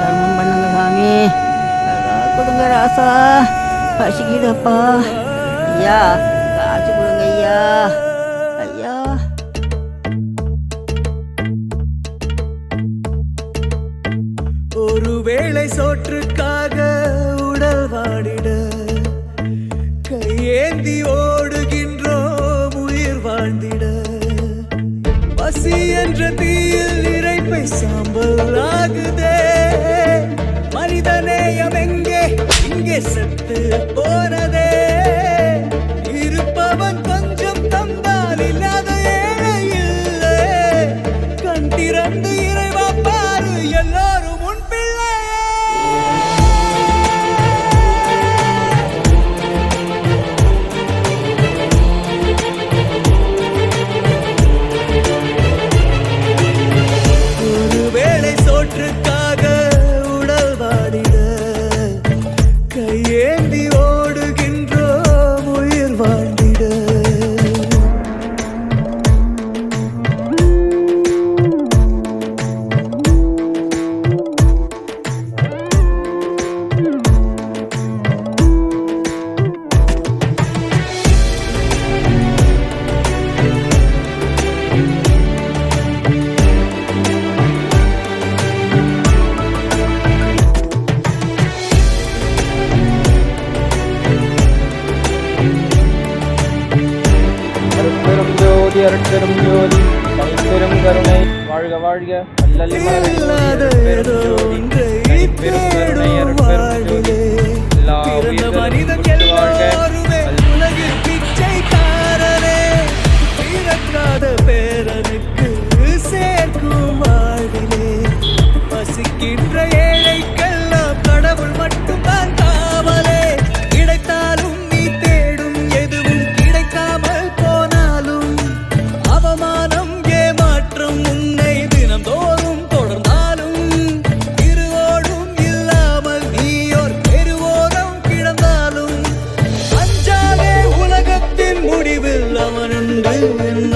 தர்மம் பண்ணுங்க சாமி கொடுங்க ராசா. பசிக்குதப்பா. ஐயா காசு கொடுங்க ஐயா. ஐயா. ஒருவேளை சோற்றுக்காக உடல் வாடிட கையேந்தி ஓடுகின்றோம் உயிர் வாழ்ந்திட. பசி என்ற தீயில் இறைப்பை சாம்பல் ஆகுது. கையேந்தி ஜோதி அருட்பெரும் ஜோதி தனிப்பெரும் கருணை. வாழ்க வாழ்க. வள்ளல் இல்லாத ஏதோ ஒன்றை தேடும் அவனுண்டு என்ன